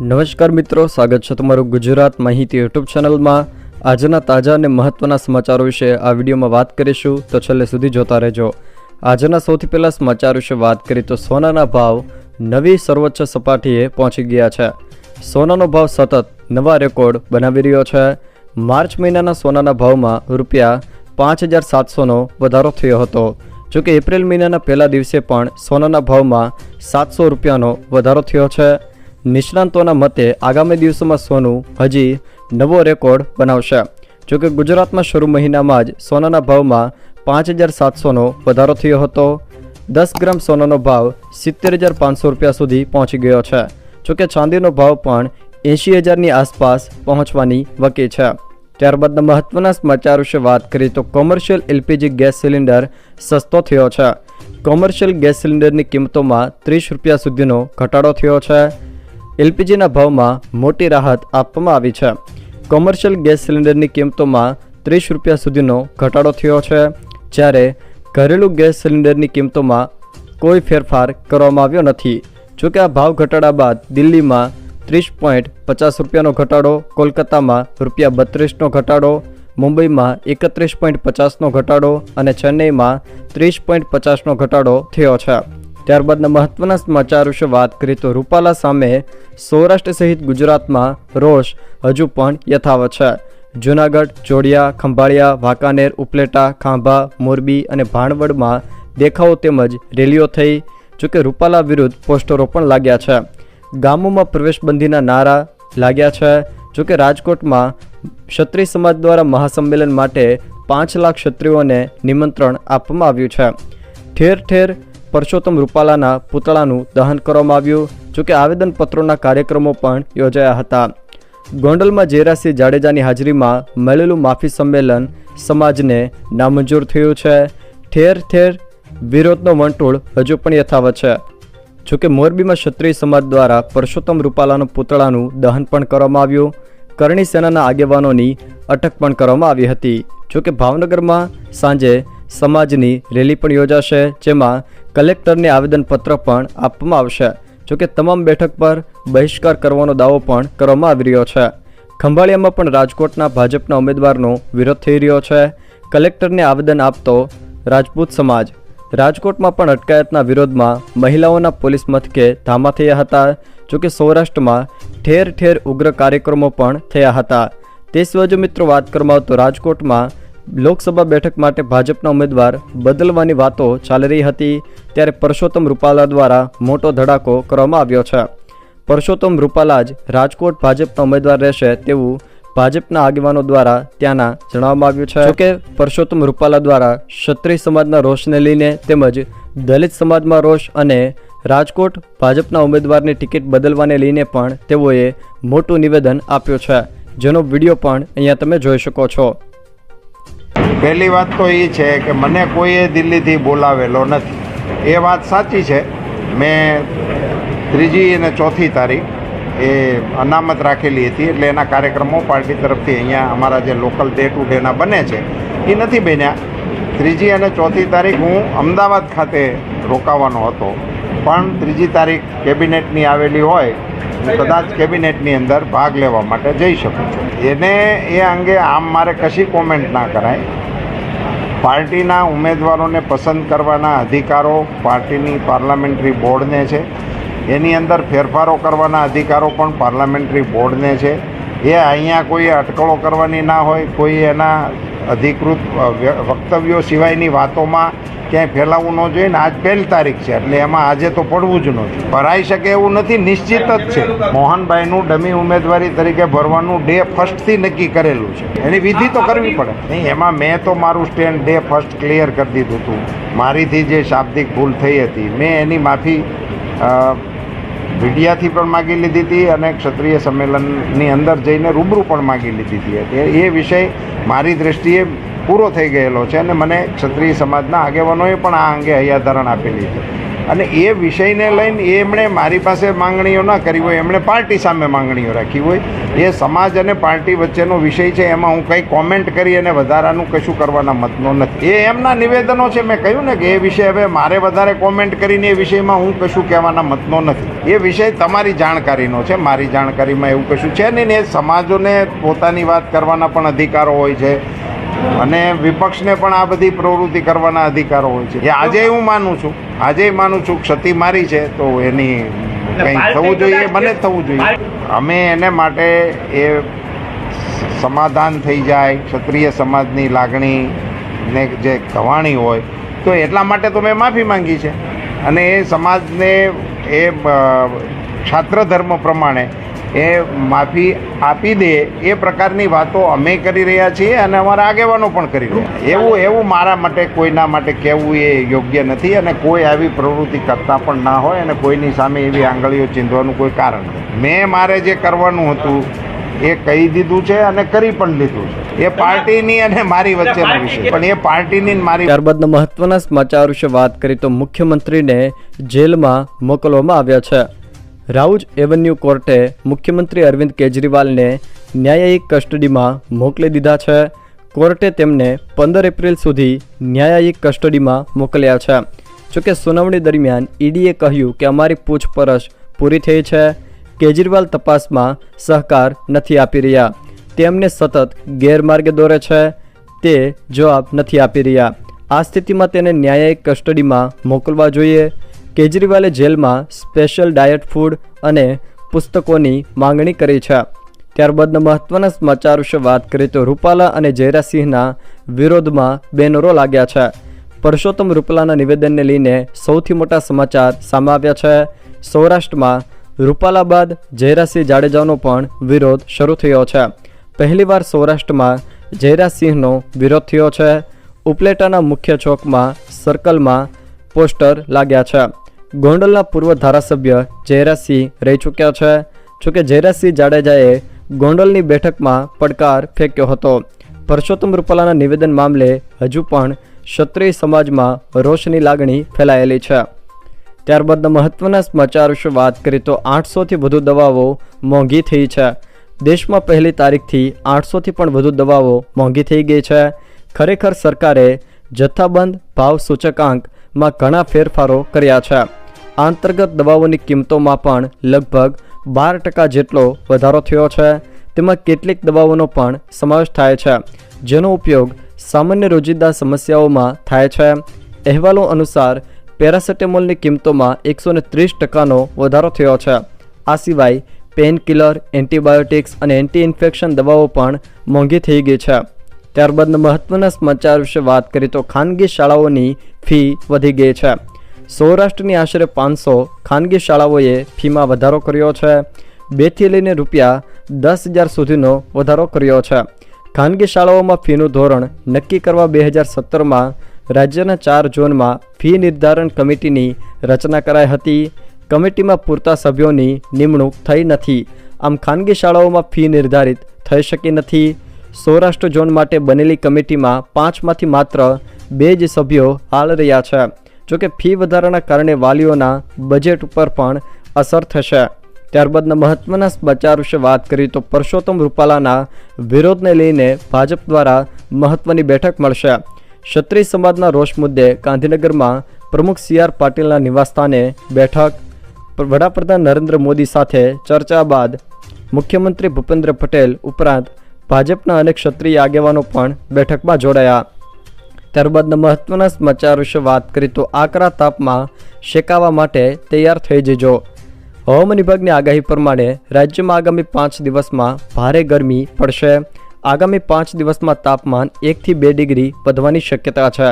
નમસ્કાર મિત્રો, સ્વાગત છે તમારું ગુજરાત માહિતી યુટ્યુબ ચેનલમાં. આજના તાજા અને મહત્વના સમાચારો વિશે આ વિડીયોમાં વાત કરીશું, તો છેલ્લે સુધી જોતા રહેજો. આજના સૌથી પહેલા સમાચાર વિશે વાત કરીએ, તો સોનાના ભાવ નવી સર્વોચ્ચ સપાટીએ પહોંચી ગયા છે. સોનાનો ભાવ સતત નવા રેકોર્ડ બનાવી રહ્યો છે. માર્ચ મહિનાના સોનાના ભાવમાં રૂપિયા પાંચ હજાર સાતસોનો વધારો થયો હતો. જોકે એપ્રિલ મહિનાના પહેલા દિવસે પણ સોનાના ભાવમાં સાતસો રૂપિયાનો વધારો થયો છે. નિષ્ણાંતોના મતે આગામી દિવસોમાં સોનું હજી નવો રેકોર્ડ બનાવશે. જોકે ગુજરાતમાં શરૂ મહિનામાં જ સોનાના ભાવમાં પાંચ હજાર સાતસોનો વધારો થયો હતો. દસ ગ્રામ સોનાનો ભાવ સિત્તેર હજાર પાંચસો રૂપિયા સુધી પહોંચી ગયો છે. જોકે ચાંદીનો ભાવ પણ એંશી હજારની આસપાસ પહોંચવાની વકી છે. ત્યારબાદના મહત્વના સમાચાર વિશે વાત કરીએ તો કોમર્શિયલ એલપીજી ગેસ સિલિન્ડર સસ્તો થયો છે. કોમર્શિયલ ગેસ સિલિન્ડરની કિંમતોમાં ત્રીસ રૂપિયા સુધીનો ઘટાડો થયો છે. એલપીજીના ભાવમાં મોટી રાહત આપવામાં આવી છે. કોમર્શિયલ ગેસ સિલિન્ડરની કિંમતોમાં ત્રીસ રૂપિયા સુધીનો ઘટાડો થયો છે, જ્યારે ઘરેલું ગેસ સિલિન્ડરની કિંમતોમાં કોઈ ફેરફાર કરવામાં આવ્યો નથી. જોકે આ ભાવ ઘટાડા બાદ દિલ્હીમાં ત્રીસ પોઈન્ટ પચાસ રૂપિયાનો ઘટાડો, કોલકાતામાં રૂપિયા બત્રીસનો ઘટાડો, મુંબઈમાં એકત્રીસ પોઈન્ટ પચાસનો ઘટાડો અને ચેન્નઈમાં ત્રીસ પોઈન્ટ પચાસનો ઘટાડો થયો છે. ત્યારબાદના મહત્વના સમાચાર વિશે વાત કરીએ તો રૂપાલા સામે સૌરાષ્ટ્ર સહિત ગુજરાતમાં રોષ હજુ પણ યથાવત છે. જૂનાગઢ જોડિયા ખંભાળિયા, વાંકાનેર, ઉપલેટા, ખાંભા, મોરબી અને ભાણવડમાં દેખાવો તેમજ રેલીઓ થઈ, જોકે રૂપાલા વિરુદ્ધ પોસ્ટરો પણ લાગ્યા છે. ગામોમાં પ્રવેશબંધીના નારા લાગ્યા છે, જોકે રાજકોટમાં ક્ષત્રિય સમાજ દ્વારા મહાસંમેલન માટે પાંચ લાખ ક્ષત્રિયોને નિમંત્રણ આપવામાં આવ્યું છે. ઠેર ઠેર પરસોત્તમ રૂપાલાના પુતળાનું દહન કરવામાં આવ્યું, જોકે આવેદનપત્રોના કાર્યક્રમો પણ યોજાયા હતા. ગોંડલમાં જયરાસિંહ જાડેજાની હાજરીમાં મળેલું માફી સંમેલન સમાજને નામંજૂર થયું છે. ઠેર ઠેર વિરોધનો વંટોળ હજુ પણ યથાવત છે. જોકે મોરબીમાં ક્ષત્રિય સમાજ દ્વારા પરસોત્તમ રૂપાલાનું પુતળાનું દહન પણ કરવામાં આવ્યું. કરણી સેનાના આગેવાનોની અટક પણ કરવામાં આવી હતી. જોકે ભાવનગરમાં સાંજે સમાજની રેલી પણ યોજાશે, જેમાં કલેક્ટરને આવેદનપત્ર પણ આપવામાં આવશે. જોકે તમામ બેઠક પર બહિષ્કાર કરવાનો દાવો પણ કરવામાં આવી રહ્યો છે. ખંભાળિયામાં પણ રાજકોટના ભાજપના ઉમેદવારનો વિરોધ થઈ રહ્યો છે. કલેક્ટરને આવેદન આપતો રાજપૂત સમાજ. રાજકોટમાં પણ અટકાયતના વિરોધમાં મહિલાઓના પોલીસ મથકે ધામા થયા હતા. જોકે સૌરાષ્ટ્રમાં ઠેર ઠેર ઉગ્ર કાર્યક્રમો પણ થયા હતા. તે સિવાય મિત્રો વાત કરવામાં આવતો રાજકોટમાં લોકસભા બેઠક માટે ભાજપના ઉમેદવાર બદલવાની વાતો ચાલી રહી હતી ત્યારે પરસોત્તમ રૂપાલા દ્વારા મોટો ધડાકો કરવામાં આવ્યો છે. પરસોત્તમ રૂપાલા જ રાજકોટ ભાજપના ઉમેદવાર રહેશે તેવું ભાજપના આગેવાનો દ્વારા ત્યાંના જણાવવામાં આવ્યું છે. જોકે પરસોત્તમ રૂપાલા દ્વારા ક્ષત્રિય સમાજના રોષને લઈને તેમજ દલિત સમાજમાં રોષ અને રાજકોટ ભાજપના ઉમેદવારની ટિકિટ બદલવાને લઈને પણ તેઓએ મોટું નિવેદન આપ્યું છે. જેનો વીડિયો પણ અહીંયા તમે જોઈ શકો છો. પહેલી વાત તો એ છે કે મને કોઈએ દિલ્હીથી બોલાવેલો નથી. એ વાત સાચી છે. મેં ત્રીજી અને ચોથી તારીખ એ અનામત રાખેલી હતી એટલે એના કાર્યક્રમો પાર્ટી તરફથી અહીંયા અમારા જે લોકલ ડે ટુ ડેના બને છે, એ નથી બન્યા. ત્રીજી અને ચોથી તારીખ હું અમદાવાદ ખાતે રોકાવાનો હતો. પણ ત્રીજી તારીખ કેબિનેટની આવેલી હોય, હું કદાચ કેબિનેટની અંદર ભાગ લેવા માટે જઈ શકું છું. એને એ અંગે આમ મારે કશી કોમેન્ટ ના કરાય. પાર્ટીના ઉમેદવારોને પસંદ કરવાના અધિકારો પાર્ટીની પાર્લામેન્ટરી બોર્ડને છે. એની અંદર ફેરફારો કરવાના અધિકારો પણ પાર્લામેન્ટરી બોર્ડને છે. એ અહીંયા કોઈ અટકળો કરવાની ના હોય, કોઈ એના અધિકૃત વક્તવ્યો સિવાયની વાતોમાં ક્યાંય ફેલાવવું ન જોઈએ ને આજ પહેલી તારીખ છે, એટલે એમાં આજે તો પડવું જ નથી ભરાઈ શકે એવું નથી, નિશ્ચિત જ છે. મોહનભાઈનું ડમી ઉમેદવારી તરીકે ભરવાનું ડે ફર્સ્ટથી નક્કી કરેલું છે. એની વિધિ તો કરવી પડે. નહીં, એમાં મેં તો મારું સ્ટેન્ડ ડે ફર્સ્ટ ક્લિયર કરી દીધું હતું. મારીથી જે શાબ્દિક ભૂલ થઈ હતી, મેં એની માફી મીડિયાથી પણ માગી લીધી હતી અને ક્ષત્રિય સંમેલનની અંદર જઈને રૂબરૂ પણ માગી લીધી હતી. એ વિષય મારી દૃષ્ટિએ પૂરો થઈ ગયેલો છે અને મને ક્ષત્રિય સમાજના આગેવાનોએ પણ આ અંગે હૈયાધારણ આપેલી છે અને એ વિષયને લઈને એમણે મારી પાસે માંગણીઓ ના કરી હોય, એમણે પાર્ટી સામે માંગણીઓ રાખી હોય. એ સમાજ અને પાર્ટી વચ્ચેનો વિષય છે, એમાં હું કંઈ કોમેન્ટ કરી અને વધારાનું કશું કરવાના મતનો નથી. એ એમના નિવેદનો છે, મેં કહ્યું ને કે એ વિષય હવે મારે વધારે કોમેન્ટ કરીને એ વિષયમાં હું કશું કહેવાના મતનો નથી. એ વિષય તમારી જાણકારીનો છે, મારી જાણકારીમાં એવું કશું છે નહીં ને એ સમાજોને પોતાની વાત કરવાના પણ અધિકારો હોય છે અને વિપક્ષને પણ આ બધી પ્રવૃત્તિ કરવાના અધિકારો હોય છે. એ આજે હું માનું છું. આજે માનું છું ક્ષતિ મારી છે તો એની કંઈ થવું જોઈએ? મને જ થવું જોઈએ. અમે એને માટે એ સમાધાન થઈ જાય ક્ષત્રિય સમાજની લાગણી ને જે કવાણી હોય તો એટલા માટે તો મેં માફી માંગી છે. અને એ સમાજને એ ક્ષાત્ર ધર્મ પ્રમાણે એ માફી આપી દે એ પ્રકારની વાતો અમે કરી રહ્યા છીએ અને અમારા આગેવાનો પણ કરી રહ્યા એવું એવું મારા માટે કોઈના માટે કહેવું એ યોગ્ય નથી અને કોઈ આવી પ્રવૃત્તિ કરતા પણ ના હોય અને કોઈની સામે એવી આંગળીઓ ચીંધવાનું કોઈ કારણ નથી. મેં મારે જે કરવાનું હતું એ કહી દીધું છે અને કરી પણ લીધું છે. એ પાર્ટીની અને મારી વચ્ચેનો વિષય પણ એ પાર્ટીની મારી ત્યારબાદના મહત્વના સમાચાર વિશે વાત કરી તો મુખ્યમંત્રીને જેલમાં મોકલવામાં આવ્યા છે. રાઉજ એવન્યુ કોર્ટે મુખ્યમંત્રી અરવિંદ કેજરીવાલને ન્યાયિક કસ્ટડીમાં મોકલી દીધા છે. કોર્ટે તેમને પંદર એપ્રિલ સુધી ન્યાયિક કસ્ટડીમાં મોકલ્યા છે. જોકે સુનાવણી દરમિયાન ઈડીએ કહ્યું કે અમારી પૂછપરછ પૂરી થઈ છે. કેજરીવાલ તપાસમાં સહકાર નથી આપી રહ્યા. તેમને સતત ગેરમાર્ગે દોરે છે. તે જવાબ નથી આપી રહ્યા. આ સ્થિતિમાં તેને ન્યાયિક કસ્ટડીમાં મોકલવા જોઈએ. કેજરીવાલે જેલમાં સ્પેશિયલ ડાયટ ફૂડ અને પુસ્તકોની માંગણી કરી છે. ત્યારબાદના મહત્વના સમાચાર વિશે વાત કરીએ તો રૂપાલા અને જયરાસિંહના વિરોધમાં બેનરો લાગ્યા છે. પરસોત્તમ રૂપાલાના નિવેદનને લઈને સૌથી મોટા સમાચાર સામે આવ્યા છે. સૌરાષ્ટ્રમાં રૂપાલા બાદ જયરાસિંહ જાડેજાનો પણ વિરોધ શરૂ થયો છે. પહેલીવાર સૌરાષ્ટ્રમાં જયરાજસિંહનો વિરોધ થયો છે. ઉપલેટાના મુખ્ય ચોકમાં સર્કલમાં પોસ્ટર લાગ્યા છે. ગોંડલના પૂર્વ ધારાસભ્ય જયરાજસિંહ રહી ચૂક્યા છે. જોકે જયરાજસિંહ જાડેજાએ ગોંડલની બેઠકમાં પડકાર ફેંક્યો હતો. પરસોત્તમ રૂપાલાના નિવેદન મામલે હજુ પણ ક્ષત્રિય સમાજમાં રોષની લાગણી ફેલાયેલી છે. ત્યારબાદના મહત્વના સમાચાર વિશે વાત કરીએ તો આઠસોથી વધુ દવાઓ મોંઘી થઈ છે. દેશમાં પહેલી તારીખથી આઠસોથી પણ વધુ દવાઓ મોંઘી થઈ ગઈ છે. ખરેખર સરકારે જથ્થાબંધ ભાવ સૂચકાંકમાં ઘણા ફેરફારો કર્યા છે. અંતર્ગત દવાઓની કિંમતોમાં પણ લગભગ બાર ટકા જેટલો વધારો થયો છે. તેમાં કેટલીક દવાઓનો પણ સમાવેશ થાય છે, જેનો ઉપયોગ સામાન્ય રોજિંદા સમસ્યાઓમાં થાય છે. અહેવાલો અનુસાર, પેરાસેટેમોલની કિંમતોમાં એકસો ને ત્રીસ ટકાનો વધારો થયો છે. આ સિવાય પેનકિલર એન્ટીબાયોટિક્સ અને એન્ટી ઇન્ફેક્શન દવાઓ પણ મોંઘી થઈ ગઈ છે. ત્યારબાદના મહત્વના સમાચાર વિશે વાત કરીએ તો ખાનગી શાળાઓની ફી વધી ગઈ છે. સૌરાષ્ટ્રની આશરે પાંચસો ખાનગી શાળાઓએ ફીમાં વધારો કર્યો છે. બેથી લઈને રૂપિયા દસ હજાર સુધીનો વધારો કર્યો છે. ખાનગી શાળાઓમાં ફીનું ધોરણ નક્કી કરવા બે હજાર સત્તરમાં રાજ્યના ચાર ઝોનમાં ફી નિર્ધારણ કમિટીની રચના કરાઈ હતી. કમિટીમાં પૂરતા સભ્યોની નિમણૂક થઈ નથી. આમ ખાનગી શાળાઓમાં ફી નિર્ધારિત થઈ શકી નથી. સૌરાષ્ટ્ર ઝોન માટે બનેલી કમિટીમાં પાંચમાંથી માત્ર બે જ સભ્યો હાલ રહ્યા છે. જોકે ફી વધારાના કારણે વાલીઓના બજેટ ઉપર પણ અસર થશે. ત્યારબાદના મહત્વના સમાચાર વિશે વાત કરીએ તો પરસોત્તમ રૂપાલાના વિરોધને લઈને ભાજપ દ્વારા મહત્વની બેઠક મળશે. ક્ષત્રિય સમાજના રોષ મુદ્દે ગાંધીનગરમાં પ્રમુખ સી આર પાટીલના નિવાસસ્થાને બેઠક. વડાપ્રધાન નરેન્દ્ર મોદી સાથે ચર્ચા બાદ મુખ્યમંત્રી ભૂપેન્દ્ર પટેલ ઉપરાંત ભાજપના અનેક ક્ષત્રિય આગેવાનો પણ બેઠકમાં જોડાયા. ત્યારબાદના મહત્વના સમાચાર વિશે વાત કરીએ તો આકરા તાપમાં શેકાવા માટે તૈયાર થઈ જજો. હવામાન વિભાગની આગાહી પ્રમાણે રાજ્યમાં આગામી પાંચ દિવસમાં ભારે ગરમી પડશે. આગામી પાંચ દિવસમાં તાપમાન એકથી બે ડિગ્રી વધવાની શક્યતા છે.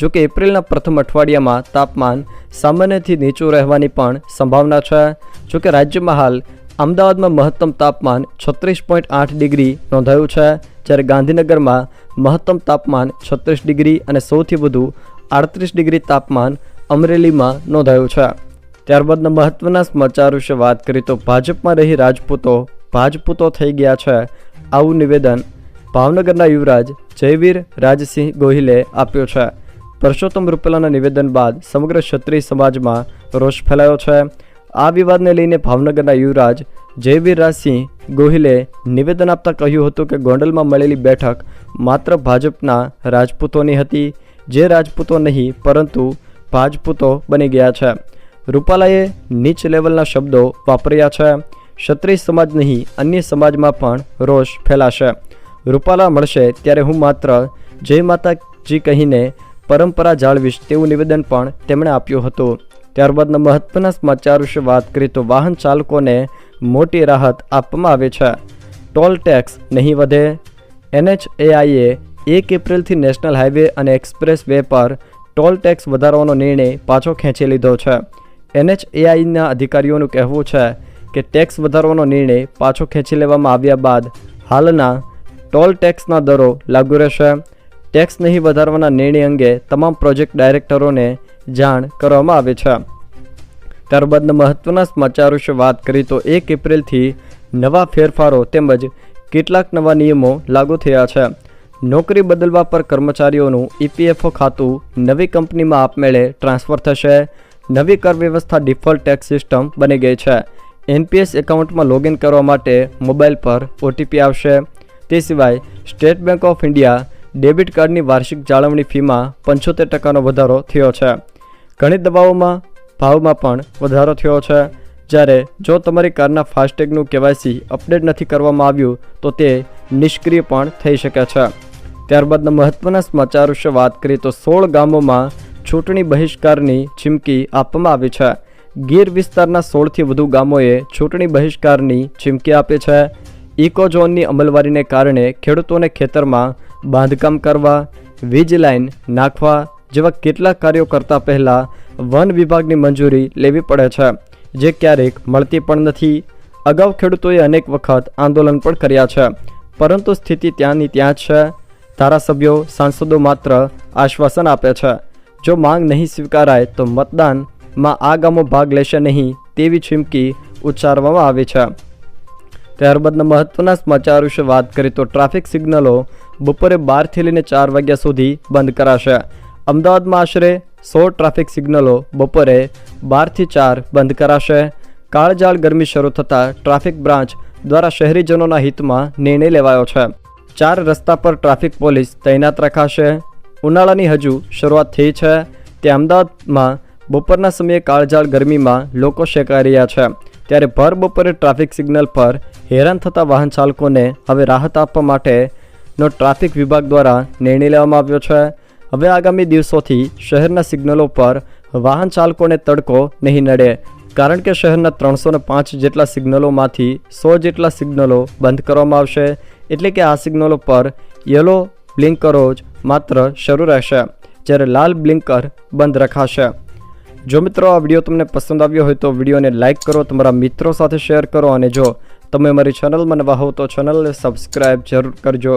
જોકે એપ્રિલના પ્રથમ અઠવાડિયામાં તાપમાન સામાન્યથી નીચું રહેવાની પણ સંભાવના છે. જો કે રાજ્યમાં હાલ અમદાવાદમાં મહત્તમ તાપમાન છત્રીસ પોઈન્ટ આઠ ડિગ્રી નોંધાયું છે. જ્યારે ગાંધીનગરમાં મહત્તમ તાપમાન છત્રીસ ડિગ્રી અને સૌથી વધુ આડત્રીસ ડિગ્રી તાપમાન અમરેલીમાં નોંધાયું છે. ત્યારબાદના મહત્વના સમાચાર વિશે વાત કરીએ તો ભાજપમાં રહી રાજપૂતો ભાજપૂતો થઈ ગયા છે. આવું નિવેદન ભાવનગરના યુવરાજ જયવીર રાજસિંહ ગોહિલે આપ્યું છે. પરસોત્તમ રૂપેલાના નિવેદન બાદ સમગ્ર ક્ષત્રિય સમાજમાં રોષ ફેલાયો છે. આ વિવાદને લઈને ભાવનગરના યુવરાજ જયવીરરાજસિંહ ગોહિલે નિવેદન આપતા કહ્યું હતું કે ગોંડલમાં મળેલી બેઠક માત્ર ભાજપના રાજપૂતોની હતી, જે રાજપૂતો નહીં, પરંતુ ભાજપૂતો બની ગયા છે. રૂપાલાએ નીચ લેવલના શબ્દો વાપર્યા છે. ક્ષત્રિય સમાજ નહીં, અન્ય સમાજમાં પણ રોષ ફેલાશે. રૂપાલા મળશે ત્યારે હું માત્ર જય માતાજી કહીને પરંપરા જાળવીશ તેવું નિવેદન પણ તેમણે આપ્યું હતું. ત્યારબાદના મહત્વના સમાચાર વિશે વાત કરીએ તો વાહન ચાલકોને મોટી રાહત આપવામાં આવે છે. ટોલ ટેક્સ નહીં વધે. એનએચએઆઈએ એક એપ્રિલથી નેશનલ હાઈવે અને એક્સપ્રેસ વે પર ટોલ ટેક્સ વધારવાનો નિર્ણય પાછો ખેંચી લીધો છે. એનએચએઆઈના અધિકારીઓનું કહેવું છે કે ટેક્સ વધારવાનો નિર્ણય પાછો ખેંચી લેવામાં આવ્યા બાદ હાલના ટોલ ટેક્સના દરો લાગુ રહેશે. ટેક્સ નહીં વધારવાના નિર્ણય અંગે તમામ પ્રોજેક્ટ ડાયરેક્ટરોને જાણ કરવામાં આવી છે. ત્યારબાદના મહત્વના સમાચાર વિશે વાત કરી તો એક એપ્રિલથી નવા ફેરફારો તેમજ કેટલાક નવા નિયમો લાગુ થયા છે. નોકરી બદલવા પર કર્મચારીઓનું ઈપીએફઓ ખાતું નવી કંપનીમાં આપમેળે ટ્રાન્સફર થશે. નવી કર વ્યવસ્થા ડિફોલ્ટ ટેક્સ સિસ્ટમ બની ગઈ છે. એનપીએસ એકાઉન્ટમાં લોગિન કરવા માટે મોબાઈલ પર ઓટીપી આવશે. તે સિવાય State Bank of India debit કાર્ડની વાર્ષિક જાળવણી ફીમાં પંચોતેર ટકાનો વધારો થયો છે. ઘણી દવાઓમાં ભાવમાં પણ વધારો થયો છે. જ્યારે જો તમારી કારના ફાસ્ટેગનું કેવાયસી અપડેટ નથી કરવામાં આવ્યું, તો તે નિષ્ક્રિય પણ થઈ શકે છે. ત્યારબાદના મહત્વના સમાચાર વિશે વાત કરીએ તો સોળ ગામોમાં ચૂંટણી બહિષ્કારની ચીમકી આપવામાં આવી છે. ગીર વિસ્તારના સોળથી વધુ ગામોએ ચૂંટણી બહિષ્કારની ચીમકી આપી છે. ઇકોઝોનની અમલવારીને કારણે ખેડૂતોને ખેતરમાં બાંધકામ કરવા, વીજ લાઇન નાખવા જેવા કેટલાક કાર્યો કરતા પહેલાં વન વિભાગની મંજૂરી લેવી પડે છે, જે ક્યારેક મળતી પણ નથી. અગાઉ ખેડૂતોએ અનેક વખત આંદોલન પણ કર્યા છે, પરંતુ સ્થિતિ ત્યાંની ત્યાં જ છે. ધારાસભ્યો, સાંસદો માત્ર આશ્વાસન આપે છે, જો માંગ નહીં સ્વીકારાય તો મતદાનમાં આ ગામો ભાગ લેશે નહીં તેવી ચીમકી ઉચ્ચારવામાં આવી છે. ત્યારબાદના મહત્વના સમાચાર વિશે વાત કરીએ તો ટ્રાફિક સિગ્નલો બપોરે બારથી લઈને ચાર વાગ્યા સુધી બંધ કરાશે. અમદાવાદમાં આશરે સો ટ્રાફિક સિગ્નલો બપોરે બારથી ચાર બંધ કરાશે. કાળજાળ ગરમી શરૂ થતાં ટ્રાફિક બ્રાન્ચ દ્વારા શહેરીજનોના હિતમાં નિર્ણય લેવાયો છે. ચાર રસ્તા પર ટ્રાફિક પોલીસ તૈનાત રખાશે. ઉનાળાની હજુ શરૂઆત થઈ છે. તે અમદાવાદમાં બપોરના સમયે કાળજાળ ગરમીમાં લોકો શેકાઈ રહ્યા છે. ત્યારે ભર બપોરે ટ્રાફિક સિગ્નલ પર હેરાન થતા વાહન ચાલકોને હવે રાહત આપવા માટેનો ટ્રાફિક વિભાગ દ્વારા નિર્ણય લેવામાં આવ્યો છે. હવે આગામી દિવસોથી શહેરના સિગ્નલો પર વાહન ચાલકોને તડકો નહીં નડે, કારણ કે શહેરના ત્રણસો પાંચ જેટલા સિગ્નલોમાંથી સો જેટલા સિગ્નલો બંધ કરવામાં આવશે, એટલે કે આ સિગ્નલો પર યલો બ્લિંકરો જ માત્ર શરૂ રહેશે, જ્યારે લાલ બ્લિંકર બંધ રખાશે. જો મિત્રો આ વીડિયો તમને પસંદ આવ્યો હોય તો વિડીયોને લાઇક કરો, તમારા મિત્રો સાથે શેર કરો, અને જો તમે મારી ચેનલમાં નવા હો તો ચેનલને સબસ્ક્રાઈબ જરૂર કરજો.